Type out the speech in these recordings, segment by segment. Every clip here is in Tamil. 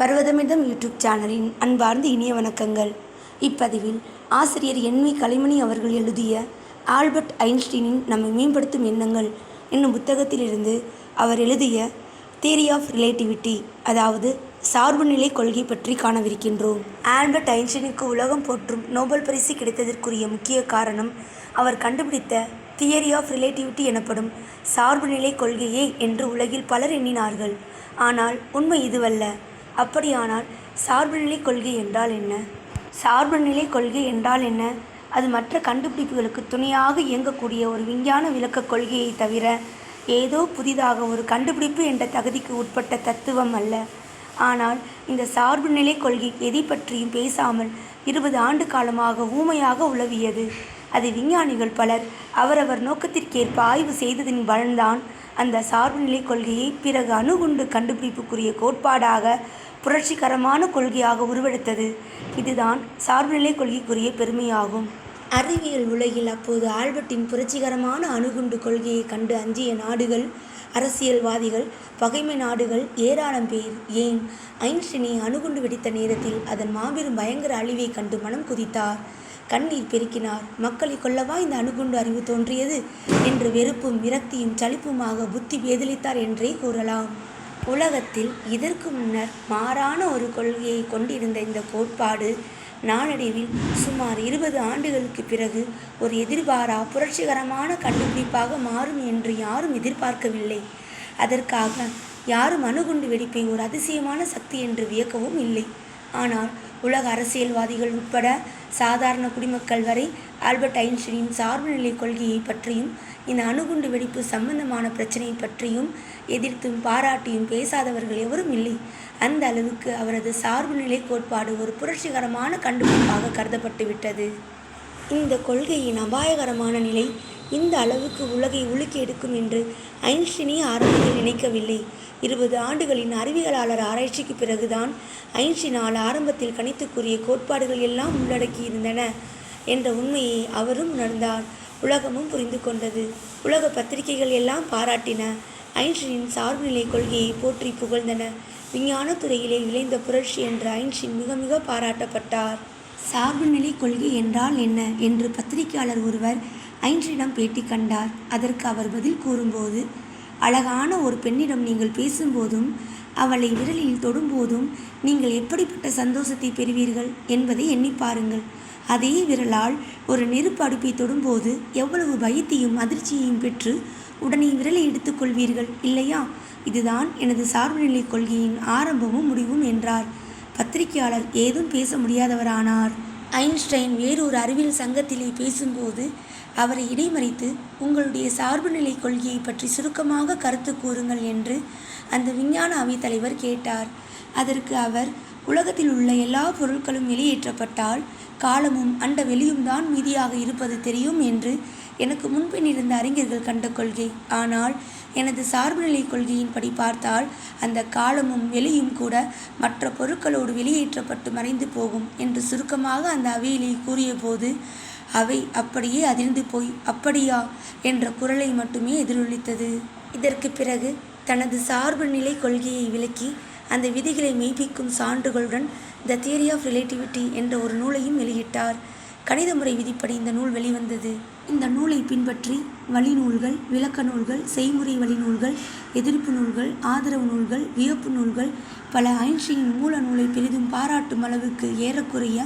பர்வதமிதம் யூடியூப் சேனலின் அன்பார்ந்த இனிய வணக்கங்கள். இப்பதிவில் ஆசிரியர் என்வி கலைமணி அவர்கள் எழுதிய ஆல்பர்ட் ஐன்ஸ்டீனின் நம்மை மேம்படுத்தும் எண்ணங்கள் என்னும் புத்தகத்திலிருந்து அவர் எழுதிய தியரி ஆஃப் ரிலேட்டிவிட்டி அதாவது சார்புநிலை கொள்கை பற்றி காணவிருக்கின்றோம். ஆல்பர்ட் ஐன்ஸ்டீனுக்கு உலகம் போற்றும் நோபல் பரிசு கிடைத்ததற்குரிய முக்கிய காரணம் அவர் கண்டுபிடித்த தியரி ஆஃப் ரிலேட்டிவிட்டி எனப்படும் சார்புநிலை கொள்கையே என்று உலகில் பலர் எண்ணினார்கள். ஆனால் உண்மை இதுவல்ல. அப்படியானால் சார்புநிலை கொள்கை என்றால் என்ன? சார்புநிலை கொள்கை என்றால் என்ன? அது மற்ற கண்டுபிடிப்புகளுக்கு துணையாக இயங்கக்கூடிய ஒரு விஞ்ஞான விளக்கக் கொள்கையை தவிர ஏதோ புதிதாக ஒரு கண்டுபிடிப்பு என்ற தகுதிக்கு உட்பட்ட தத்துவம் அல்ல. ஆனால் இந்த சார்புநிலை கொள்கை எதை பற்றியும் பேசாமல் இருபது ஆண்டு காலமாக ஊமையாக உலவியது அது விஞ்ஞானிகள் பலர் அவரவர் நோக்கத்திற்கேற்ப ஆய்வு செய்ததின் பலன்தான் அந்த சார்புநிலை கொள்கையை பிறகு அணுகுண்டு கண்டுபிடிப்புக்குரிய கோட்பாடாக புரட்சிகரமான கொள்கையாக உருவெடுத்தது. இதுதான் சார்புநிலை கொள்கைக்குரிய பெருமையாகும். அறிவியல் உலகில் அப்போது ஆல்பர்ட்டின் புரட்சிகரமான அணுகுண்டு கொள்கையை கண்டு அஞ்சிய நாடுகள் அரசியல்வாதிகள் பகைமை நாடுகள் ஏராளம் பேர். ஏன்? ஐன்ஸ்டீனை அணுகுண்டு வெடித்த நேரத்தில் அதன் மாபெரும் பயங்கர அழிவை கண்டு மனம் குதித்தார். கண்ணீர் பெருக்கினார். மக்களை கொல்லவா? இந்த அணுகுண்டு அறிவு தோன்றியது என்று வெறுப்பும் விரக்தியும் சலிப்புமாக புத்தி பேதலித்தார் என்றே கூறலாம். உலகத்தில் இதற்கு முன்னர் மாறான ஒரு கொள்கையை கொண்டிருந்த இந்த கோட்பாடு நாளடைவில் சுமார் இருபது ஆண்டுகளுக்கு பிறகு ஒரு எதிர்பாரா புரட்சிகரமான கண்டுபிடிப்பாக மாறும் என்று யாரும் எதிர்பார்க்கவில்லை. அதற்காக யாரும் அணுகுண்டு வெடிப்பை ஒரு அதிசயமான சக்தி என்று வியக்கவும் இல்லை. ஆனால் உலக அரசியல்வாதிகள் உட்பட சாதாரண குடிமக்கள் வரை ஆல்பர்ட் ஐன்ஸ்டீனின் சார்புநிலை கொள்கையை பற்றியும் இந்த அணுகுண்டு வெடிப்பு சம்பந்தமான பிரச்சனை பற்றியும் எதிர்த்தும் பாராட்டியும் பேசாதவர்கள் எவரும் இல்லை. அந்த அளவுக்கு அவரது சார்புநிலை கோட்பாடு ஒரு புரட்சிகரமான கண்டுபிடிப்பாக கருதப்பட்டு விட்டது. இந்த கொள்கையின் அபாயகரமான நிலை இந்த அளவுக்கு உலகை உலுக்கி எடுக்கும் என்று ஐன்ஸ்டீனே ஆரம்பத்தில் நினைக்கவில்லை. இருபது ஆண்டுகளின் அறிவியலாளர் ஆராய்ச்சிக்கு பிறகுதான் ஐன்ஸ்டினால் ஆரம்பத்தில் கணித்துக்குரிய கோட்பாடுகள் எல்லாம் உள்ளடக்கி இருந்தன என்ற உண்மையை அவரும் உணர்ந்தார். உலகமும் புரிந்து கொண்டது. உலக பத்திரிகைகள் எல்லாம் பாராட்டின. ஐன்ஸ்டீனின் சார்புநிலை கொள்கையை போற்றி புகழ்ந்தன. விஞ்ஞான துறையிலே விளைந்த புரட்சி என்ற ஐன்ஸ்டீன் மிக மிக பாராட்டப்பட்டார். சார்புநிலை கொள்கை என்றால் என்ன என்று பத்திரிகையாளர் ஒருவர் ஐன்ஸ்டீனிடம் பேட்டி கண்டார். அதற்கு அவர் பதில் கூறும்போது அழகான ஒரு பெண்ணிடம் நீங்கள் பேசும்போதும் அவளை விரலில் தொடும்போதும் நீங்கள் எப்படிப்பட்ட சந்தோஷத்தை பெறுவீர்கள் என்பதை எண்ணி பாருங்கள். அதே விரலால் ஒரு நெருப்பு அடுப்பை தொடும்போது எவ்வளவு பயத்தையும் அதிர்ச்சியையும் பெற்று உடனே விரலை எடுத்துக்கொள்வீர்கள் இல்லையா? இதுதான் எனது சார்புநிலை கொள்கையின் ஆரம்பமும் முடிவும் என்றார். பத்திரிகையாளர் ஏதும் பேச முடியாதவரானார். ஐன்ஸ்டைன் வேறொரு அறிவியல் சங்கத்திலே பேசும்போது அவரை இடைமறித்து உங்களுடைய சார்புநிலை கொள்கையை பற்றி சுருக்கமாக கருத்து கூறுங்கள் என்று அந்த விஞ்ஞான அவைத்தலைவர் கேட்டார். அதற்கு அவர் உலகத்தில் உள்ள எல்லா பொருட்களும் வெளியேற்றப்பட்டால் காலமும் அண்ட வெளியும் தான் மீதியாக இருப்பது தெரியும் என்று எனக்கு முன்பின் இருந்த அறிஞர்கள் கண்ட கொள்கை. ஆனால் எனது சார்புநிலை கொள்கையின்படி பார்த்தால் அந்த காலமும் வெளியும் கூட மற்ற பொருட்களோடு வெளியேற்றப்பட்டு மறைந்து போகும் என்று சுருக்கமாக அந்த அவையிலே கூறியபோது அவை அப்படியே அதிர்ந்து போய் அப்படியா? என்ற குரலை மட்டுமே எதிரொலித்தது. இதற்கு பிறகு தனது சார்பு நிலை கொள்கையை விளக்கி அந்த விதிகளை மெய்ப்பிக்கும் சான்றுகளுடன் த தியரி ஆஃப் ரிலேட்டிவிட்டி என்ற ஒரு நூலையும் வெளியிட்டார். கணித முறை விதிப்படி இந்த நூல் வெளிவந்தது. இந்த நூலை பின்பற்றி வழிநூல்கள் விளக்க நூல்கள் செய்முறை வழிநூல்கள் எதிர்ப்பு நூல்கள் ஆதரவு நூல்கள் வியப்பு நூல்கள் பல ஐன்ஸ்டீனின் மூல நூலை பெரிதும் பாராட்டும் அளவுக்கு ஏறக்குறைய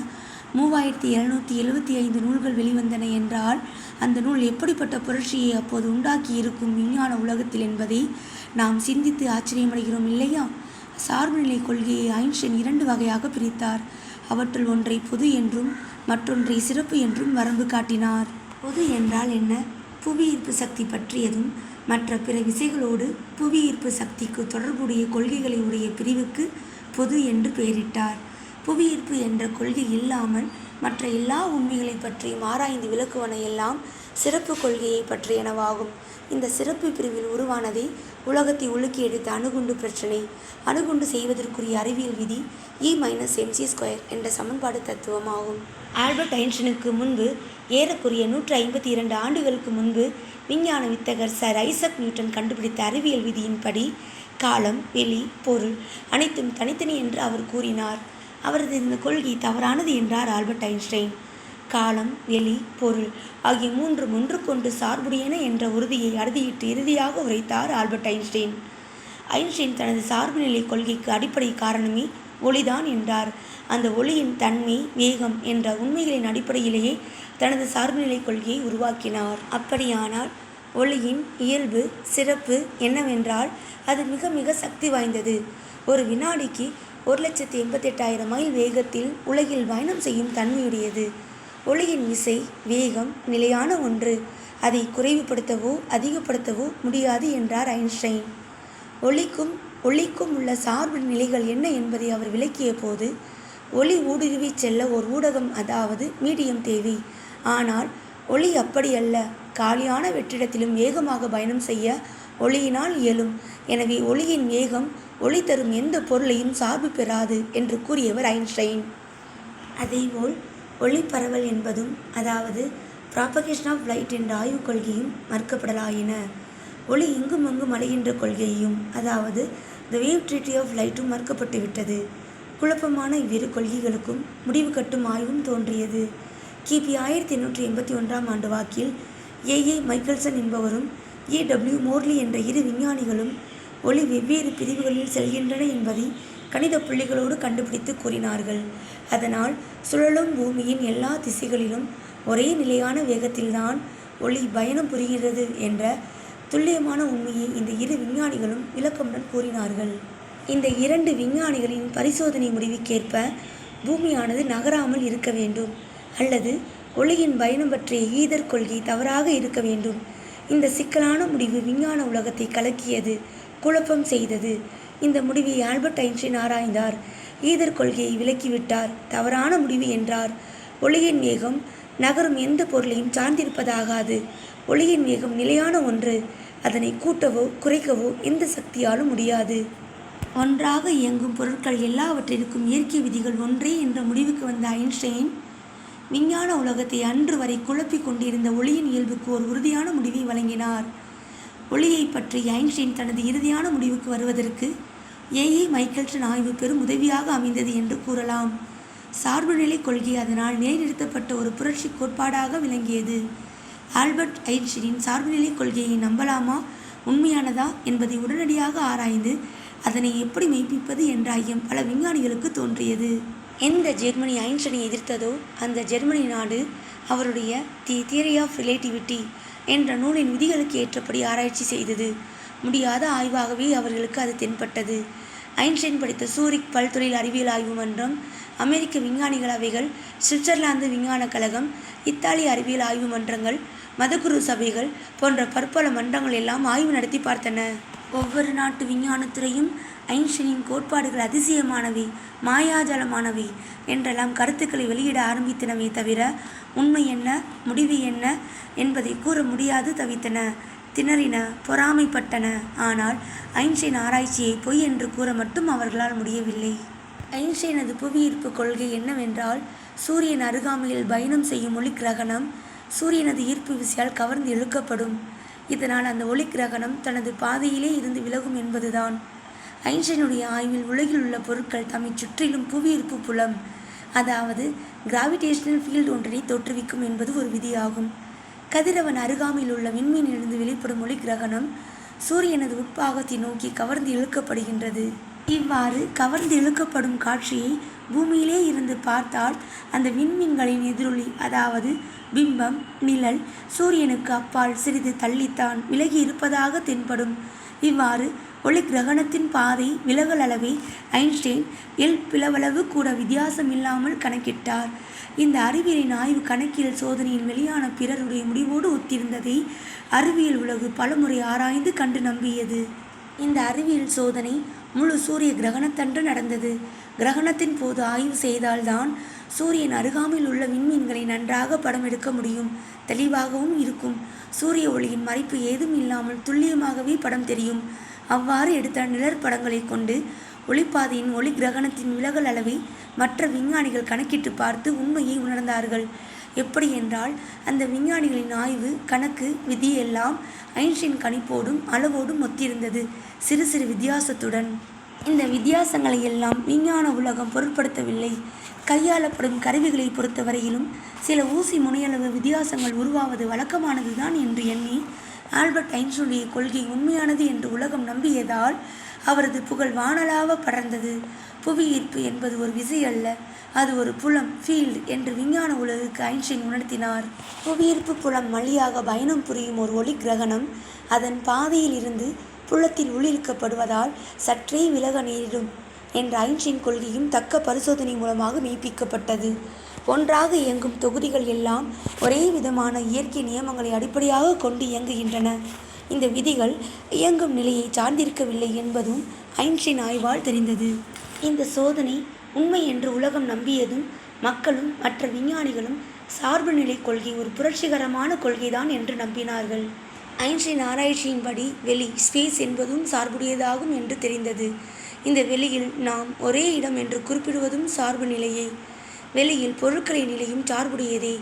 மூவாயிரத்தி எழுநூற்றி எழுபத்தி ஐந்து நூல்கள் வெளிவந்தன என்றால் அந்த நூல் எப்படிப்பட்ட புரட்சியை அப்போது உண்டாக்கி இருக்கும் விஞ்ஞான உலகத்தில் என்பதை நாம் சிந்தித்து ஆச்சரியமடைகிறோம் இல்லையா? சார்புநிலை கொள்கையை ஐன்ஸ்டைன் இரண்டு வகையாக பிரித்தார். அவற்றுள் ஒன்றை பொது என்றும் மற்றொன்றை சிறப்பு என்றும் வரம்பு காட்டினார். பொது என்றால் என்ன? புவி ஈர்ப்பு சக்தி பற்றியதும் மற்ற பிற விசைகளோடு புவி ஈர்ப்பு சக்திக்கு தொடர்புடைய கொள்கைகளை உடைய பிரிவுக்கு பொது என்று பெயரிட்டார். புவி ஈர்ப்பு என்ற கொள்கை இல்லாமல் மற்ற எல்லா உண்மைகளை பற்றியும் ஆராய்ந்து விளக்குவன எல்லாம் சிறப்பு கொள்கையை பற்றியனவாகும் இந்த சிறப்பு பிரிவில் உருவானதே உலகத்தை உலுக்கி எடுத்த அணுகுண்டு பிரச்சனை. அணுகுண்டு செய்வதற்குரிய அறிவியல் விதி இ மைனஸ் எம்சி ஸ்கொயர் என்ற சமன்பாடு தத்துவம் ஆகும் ஆல்பர்ட் ஐன்ஸ்டனுக்கு முன்பு ஏறக்குறைய நூற்று ஐம்பத்தி இரண்டு ஆண்டுகளுக்கு முன்பு விஞ்ஞான வித்தகர் சர் ஐசக் நியூட்டன் கண்டுபிடித்த அறிவியல் விதியின்படி காலம் வெளி பொருள் அனைத்தும் தனித்தனி என்று அவர் கூறினார். அவரது இந்த கொள்கை தவறானது என்றார் ஆல்பர்ட் ஐன்ஸ்டைன். காலம் எலி பொருள் ஆகிய மூன்று ஒன்றுக்கொண்டு சார்புடையன என்ற உறுதியை அறுதியிட்டு இறுதியாக உரைத்தார் ஆல்பர்ட் ஐன்ஸ்டைன். ஐன்ஸ்டீன் தனது சார்புநிலை கொள்கைக்கு அடிப்படை காரணமே ஒளிதான் என்றார். அந்த ஒளியின் தன்மை வேகம் என்ற உண்மைகளின் அடிப்படையிலேயே தனது சார்புநிலை கொள்கையை உருவாக்கினார். அப்படியானால் ஒளியின் இயல்பு சிறப்பு என்னவென்றால் அது மிக மிக சக்தி வாய்ந்தது. ஒரு வினாடிக்கு ஒரு லட்சத்தி எண்பத்தெட்டாயிரம் மைல் வேகத்தில் உலகில் பயணம் செய்யும் தன்மையுடையது. ஒளியின் விசை வேகம் நிலையான ஒன்று. அதை குறைவுபடுத்தவோ அதிகப்படுத்தவோ முடியாது என்றார் ஐன்ஸ்டைன். ஒளிக்கும் ஒளிக்கும் உள்ள சார்பு நிலைகள் என்ன என்பதை அவர் விளக்கிய போது ஒளி ஊடுருவி செல்ல ஒரு ஊடகம் அதாவது மீடியம் தேவை. ஆனால் ஒளி அப்படியல்ல காலியான வெற்றிடத்திலும் வேகமாக பயணம் செய்ய ஒளியினால் இயலும். எனவே ஒளியின் வேகம் ஒளி தரும் எந்த பொருளையும் சார்பு பெறாது என்று கூறியவர் ஐன்ஸ்டைன். அதேபோல் ஒளி பரவல் என்பதும் அதாவது ப்ராபகேஷன் ஆஃப் லைட் என்ற ஆய்வுக் கொள்கையும் மறுக்கப்படலாயின. ஒளி இங்கும் அங்கும் அலைகின்ற கொள்கையும் அதாவது த வேவ் ட்ரீட்டி ஆஃப் லைட்டும் மறுக்கப்பட்டுவிட்டது. குழப்பமான இவ்விரு கொள்கைகளுக்கும் முடிவு கட்டும் ஆய்வும் தோன்றியது. கிபி ஆயிரத்தி எண்ணூற்றி எண்பத்தி ஒன்றாம் ஆண்டு வாக்கில் ஏஏ மைக்கேல்சன் என்பவரும் ஏ. டபிள்யூ. மோர்லி என்ற இரு விஞ்ஞானிகளும் ஒளி வெவ்வேறு பிரிவுகளில் செல்கின்றன என்பதை கணித புள்ளிகளோடு கண்டுபிடித்து கூறினார்கள். அதனால் சுழலும் பூமியின் எல்லா திசைகளிலும் ஒரே நிலையான வேகத்தில்தான் ஒளி பயணம் புரிகிறது என்ற துல்லியமான உண்மையை இந்த இரு விஞ்ஞானிகளும் விளக்கமுடன் கூறினார்கள். இந்த இரண்டு விஞ்ஞானிகளின் பரிசோதனை முடிவுக்கேற்ப பூமியானது நகராமல் இருக்க வேண்டும் அல்லது ஒளியின் பயணம் பற்றிய ஈதர் கொள்கை தவறாக இருக்க வேண்டும். இந்த சிக்கலான முடிவு விஞ்ஞான உலகத்தை கலக்கியது குழப்பம் செய்தது இந்த முடிவை ஆல்பர்ட் ஐன்ஸ்டீன் ஆராய்ந்தார். ஈதர் கொள்கையை விலக்கிவிட்டார். தவறான முடிவு என்றார். ஒளியின் வேகம் நகரும் எந்த பொருளையும் சார்ந்திருப்பதாகாது. ஒளியின் வேகம் நிலையான ஒன்று. அதனை கூட்டவோ குறைக்கவோ எந்த சக்தியாலும் முடியாது. ஒன்றாக இயங்கும் பொருட்கள் எல்லாவற்றிற்கும் இயற்கை விதிகள் ஒன்றே என்ற முடிவுக்கு வந்த ஐன்ஸ்டைன் விஞ்ஞான உலகத்தை அன்று வரை குழப்பிக் கொண்டிருந்த ஒளியின் இயல்புக்கு ஒரு உறுதியான முடிவை வழங்கினார். ஒளியை பற்றி ஐன்ஸ்டைன் தனது இறுதியான முடிவுக்கு வருவதற்கு ஏஏ மைக்கேல்டன் ஆய்வு பெரும் உதவியாக அமைந்தது என்று கூறலாம். சார்புநிலை கொள்கை அதனால் நிலைநிறுத்தப்பட்ட ஒரு புரட்சி கோட்பாடாக விளங்கியது. ஆல்பர்ட் ஐன்ஸ்டீனின் சார்புநிலை கொள்கையை நம்பலாமா உண்மையானதா என்பதை உடனடியாக ஆராய்ந்து அதனை எப்படி மெய்ப்பிப்பது என்ற ஐயம் பல விஞ்ஞானிகளுக்கு தோன்றியது. எந்த ஜெர்மனி ஐன்ஸ்டனை எதிர்த்ததோ அந்த ஜெர்மனி நாடு அவருடைய தி தியரி ஆஃப் ரிலேட்டிவிட்டி என்ற நூலின் விதிகளுக்கு ஏற்றபடி ஆராய்ச்சி செய்தது. முடியாத ஆய்வாகவே அவர்களுக்கு அது தென்பட்டது. ஐன்ஸ்டைன் படித்த சூரிக் பல்துறையில் அறிவியல் ஆய்வு மன்றம் அமெரிக்க விஞ்ஞானிகள் அவைகள் சுவிட்சர்லாந்து விஞ்ஞான கழகம் இத்தாலிய அறிவியல் ஆய்வு மன்றங்கள் மதகுரு சபைகள் போன்ற பற்பல மன்றங்கள் எல்லாம் ஆய்வு நடத்தி பார்த்தன. ஒவ்வொரு நாட்டு விஞ்ஞானத்துறையும் ஐன்ஸ்டீனின் கோட்பாடுகள் அதிசயமானவை மாயாஜலமானவை என்றெல்லாம் கருத்துக்களை வெளியிட ஆரம்பித்தனவே தவிர உண்மை என்ன முடிவு என்ன என்பதை கூற முடியாது தவித்தன. திணறின பொறாமைப்பட்டன. ஆனால் ஐன்ஸ்டைன் ஆராய்ச்சியை பொய் என்று கூற மட்டும் அவர்களால் முடியவில்லை. ஐன்ஸ்டைனது புவியீர்ப்பு கொள்கை என்னவென்றால் சூரியன் அருகாமையில் பயணம் செய்யும் ஒளி கிரகணம் சூரியனது ஈர்ப்பு விசையால் கவர்ந்து இழுக்கப்படும். இதனால் அந்த ஒளி கிரகணம் தனது பாதையிலே இருந்து விலகும் என்பதுதான். ஐன்ஸ்டைனுடைய ஆய்வில் உலகில் உள்ள பொருட்கள் தம்மை சுற்றிலும் புவியீர்ப்பு புலம் அதாவது கிராவிடேஷனல் ஃபீல்டு ஒன்றினை தோற்றுவிக்கும் என்பது ஒரு விதியாகும். கதிரவன் அருகாமையில் உள்ள விண்மீனிலிருந்து வெளிப்படும் ஒளி கிரகணம் சூரியனது உட்பாகத்தை நோக்கி கவர்ந்து இழுக்கப்படுகின்றது. இவ்வாறு கவர்ந்து இழுக்கப்படும் காட்சியை பூமியிலே இருந்து பார்த்தால் அந்த விண்மீன்களின் எதிரொலி அதாவது பிம்பம் நிழல் சூரியனுக்கு அப்பால் சிறிது தள்ளித்தான் விலகி இருப்பதாக தென்படும். இவ்வாறு ஒளி கிரகணத்தின் பாதை விலகல் அளவை ஐன்ஸ்டைன் எல் பிளவளவு கூட வித்தியாசம் இல்லாமல் கணக்கிட்டார். இந்த அறிவியலின் ஆய்வு கணக்கியல் சோதனையின் வெளியான பிறருடைய முடிவோடு ஒத்திருந்ததை அறிவியல் உலகு பலமுறை ஆராய்ந்து கண்டு நம்பியது. இந்த அறிவியல் சோதனை முழு சூரிய கிரகணத்தன்று நடந்தது. கிரகணத்தின் போது ஆய்வு செய்தால்தான் சூரியன் அருகாமையில் உள்ள விண்மீன்களை நன்றாக படம் எடுக்க முடியும் தெளிவாகவும் இருக்கும். சூரிய ஒளியின் மறைப்பு ஏதும் இல்லாமல் துல்லியமாகவே படம் தெரியும். அவ்வாறு எடுத்த நிழற்படங்களை கொண்டு ஒளிப்பாதையின் ஒளி கிரகணத்தின் விலகல் அளவை மற்ற விஞ்ஞானிகள் கணக்கிட்டு பார்த்து உண்மையை உணர்ந்தார்கள். எப்படி என்றால் அந்த விஞ்ஞானிகளின் ஆய்வு கணக்கு விதி எல்லாம் ஐன்ஸ்டீன் கணிப்போடும் அளவோடும் ஒத்திருந்தது சிறு சிறு வித்தியாசத்துடன். இந்த வித்தியாசங்களை எல்லாம் விஞ்ஞான உலகம் பொருட்படுத்தவில்லை. கையாளப்படும் கருவிகளை பொறுத்தவரையிலும் சில ஊசி முனையளவு வித்தியாசங்கள் உருவாவது வழக்கமானதுதான் என்று எண்ணி ஆல்பர்ட் ஐன்ஸ்டீனுடைய கொள்கை உண்மையானது என்று உலகம் நம்பியதால் அவரது புகழ் வானளாவ படர்ந்தது. புவியீர்ப்பு என்பது ஒரு விசை அல்ல அது ஒரு புலம் ஃபீல்டு என்று விஞ்ஞான உலகுக்கு ஐன்ஸ்டீன் உணர்த்தினார். புவியீர்ப்பு புலம் வழியாக பயணம் புரியும் ஒரு ஒளி கிரகணம் அதன் பாதையில் இருந்து புலத்தில் உள்ளிழுக்கப்படுவதால் சற்றே விலக நேரிடும் என்ற ஐன்ஸ்டீன் கொள்கையும் தக்க பரிசோதனை மூலமாக மெய்ப்பிக்கப்பட்டது. ஒன்றாக இயங்கும் தொகுதிகள் எல்லாம் ஒரே விதமான இயற்கை நியமங்களை அடிப்படையாக கொண்டு இயங்குகின்றன. இந்த விதிகள் இயங்கும் நிலையை சார்ந்திருக்கவில்லை என்பதும் ஐன்ஸ்டீன் ஆய்வால் தெரிந்தது. இந்த சோதனை உண்மை என்று உலகம் நம்பியதும் மக்களும் மற்ற விஞ்ஞானிகளும் சார்பு நிலை கொள்கை ஒரு புரட்சிகரமான கொள்கைதான் என்று நம்பினார்கள். ஐன்ஸ்டீன் ஆராய்ச்சியின்படி வெளி ஸ்பேஸ் என்பதும் சார்புடையதாகும் என்று தெரிந்தது. இந்த வெளியில் நாம் ஒரே இடம் என்று குறிப்பிடுவதும் சார்பு நிலையே. வெளியில் பொருட்களின் நிலையும் சார்புடையதே.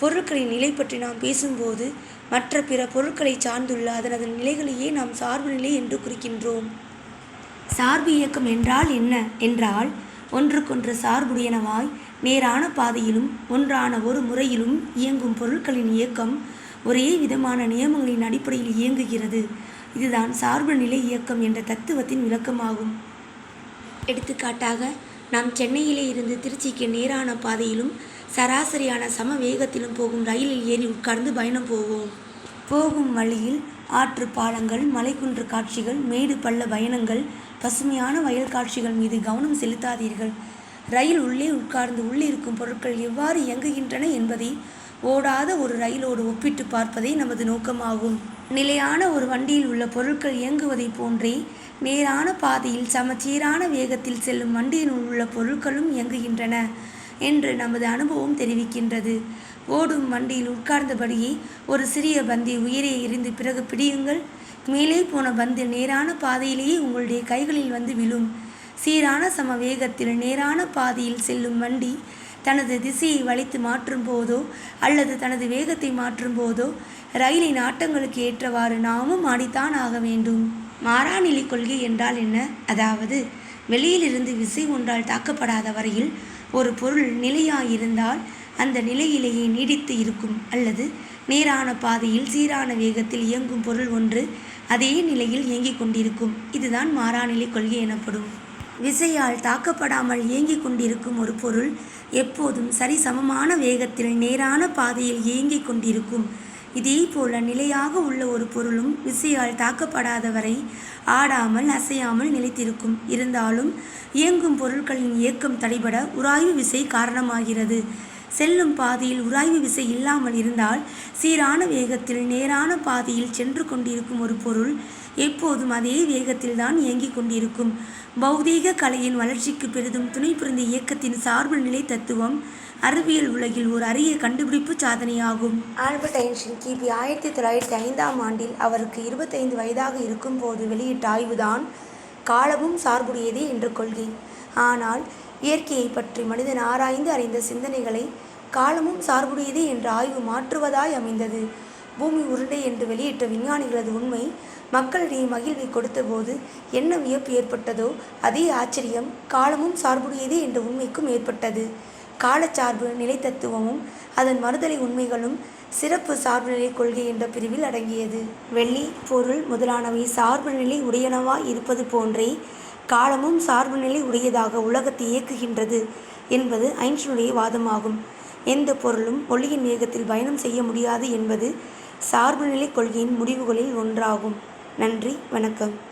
பொருட்களின் நிலை பற்றி நாம் பேசும்போது மற்ற பிற பொருட்களை சார்ந்துள்ள அதனது நிலைகளையே நாம் சார்பு நிலை என்று குறிக்கின்றோம். சார்பு இயக்கம் என்றால் என்ன? என்றால் ஒன்றுக்கொன்று சார்புடையனவாய் நேரான பாதையிலும் ஒன்றான ஒரு முறையிலும் இயங்கும் பொருட்களின் இயக்கம் ஒரே விதமான நியமங்களின் அடிப்படையில் இயங்குகிறது. இதுதான் சார்பு நிலை இயக்கம் என்ற தத்துவத்தின் விளக்கமாகும். எடுத்துக்காட்டாக நாம் சென்னையிலே இருந்து திருச்சிக்கு நேரான பாதையிலும் சராசரியான சம வேகத்திலும் போகும் ரயிலில் ஏறி உட்கார்ந்து பயணம் போவோம். போகும் வழியில் ஆற்று பாலங்கள் மலைக்குன்று காட்சிகள் மேடு பள்ள பயணங்கள் பசுமையான வயல் காட்சிகள் மீது கவனம் செலுத்தாதீர்கள். ரயில் உள்ளே உட்கார்ந்து உள்ளே இருக்கும் பொருட்கள் எவ்வாறு இயங்குகின்றன என்பதை ஓடாத ஒரு ரயிலோடு ஒப்பிட்டு பார்ப்பதே நமது நோக்கமாகும். நிலையான ஒரு வண்டியில் உள்ள பொருட்கள் இயங்குவதைப் போன்றே நேரான பாதையில் சமச்சீரான வேகத்தில் செல்லும் வண்டியினுள் உள்ள பொருட்களும் இயங்குகின்றன என்று நமது அனுபவம் தெரிவிக்கின்றது. ஓடும் வண்டியில் உட்கார்ந்தபடியே ஒரு சிறிய பந்தை உயிரே எரிந்து பிறகு பிடியுங்கள். மேலே போன பந்து நேரான பாதையிலேயே உங்களுடைய கைகளில் வந்து விழும். சீரான சம வேகத்தில் நேரான பாதையில் செல்லும் வண்டி தனது திசையை வளைத்து மாற்றும் போதோ அல்லது தனது வேகத்தை மாற்றும் போதோ ரயிலின் ஆட்டங்களுக்கு ஏற்றவாறு நாமும் ஆடித்தான் ஆக வேண்டும். மாறாநிலை கொள்கை என்றால் என்ன? அதாவது வெளியிலிருந்து விசை ஒன்றால் தாக்கப்படாத வரையில் ஒரு பொருள் நிலையாயிருந்தால் அந்த நிலையிலேயே நீடித்து இருக்கும். அல்லது நேரான பாதையில் சீரான வேகத்தில் இயங்கும் பொருள் ஒன்று அதே நிலையில் இயங்கிக் கொண்டிருக்கும். இதுதான் மாறாநிலை கொள்கை எனப்படும். விசையால் தாக்கப்படாமல் இயங்கிக் கொண்டிருக்கும் ஒரு பொருள் எப்போதும் சரிசமமான வேகத்தில் நேரான பாதையில் இயங்கிக் கொண்டிருக்கும். இதே போல நிலையாக உள்ள ஒரு பொருளும் விசையால் தாக்கப்படாத வரை ஆடாமல் அசையாமல் நிலைத்திருக்கும். இருந்தாலும் இயங்கும் பொருட்களின் இயக்கம் தடைபட உராய்வு விசை காரணமாகிறது. செல்லும் பாதையில் உராய்வு விசை இல்லாமல் இருந்தால் சீரான வேகத்தில் நேரான பாதையில் சென்று கொண்டிருக்கும் ஒரு பொருள் எப்போதும் அதே வேகத்தில் தான் இயங்கிக் கொண்டிருக்கும். பௌதீக கலையின் வளர்ச்சிக்கு பெரிதும் துணை புரிந்த இயக்கத்தின் சார்பு நிலை தத்துவம் அறிவியல் உலகில் ஒரு அரிய கண்டுபிடிப்பு சாதனையாகும். ஆல்பர்ட் ஐன்ஸ்டீன் கிபி ஆயிரத்தி தொள்ளாயிரத்தி ஐந்தாம் ஆண்டில் அவருக்கு இருபத்தைந்து வயதாக இருக்கும்போது வெளியிட்ட ஆய்வுதான் காலமும் சார்புடையதே என்ற கொள்கை. ஆனால் இயற்கையை பற்றி மனிதன் ஆராய்ந்து அறிந்த சிந்தனைகளை காலமும் சார்புடையதே என்ற ஆய்வு மாற்றுவதாய் அமைந்தது. பூமி உருண்டை என்று வெளியிட்ட விஞ்ஞானிகளது உண்மை மக்களிடையே மகிழ்வை கொடுத்தபோது என்ன வியப்பு ஏற்பட்டதோ அதே ஆச்சரியம் காலமும் சார்புடையதே என்ற உண்மைக்கும் ஏற்பட்டது. காலச்சார்பு நிலைத்தத்துவமும் அதன் மறுதலை உண்மைகளும் சிறப்பு சார்புநிலை கொள்கை என்ற பிரிவில் அடங்கியது. வெள்ளி பொருள் முதலானவை சார்புநிலை உடையனவாய் இருப்பது போன்றே காலமும் சார்புநிலை உடையதாக உலகத்தை இயக்குகின்றது என்பது ஐன்ஸ்டீனுடைய வாதமாகும். எந்த பொருளும் ஒளியின் வேகத்தில் பயணம் செய்ய முடியாது என்பது சார்புநிலை கொள்கையின் முடிவுகளில் ஒன்றாகும். நன்றி வணக்கம்.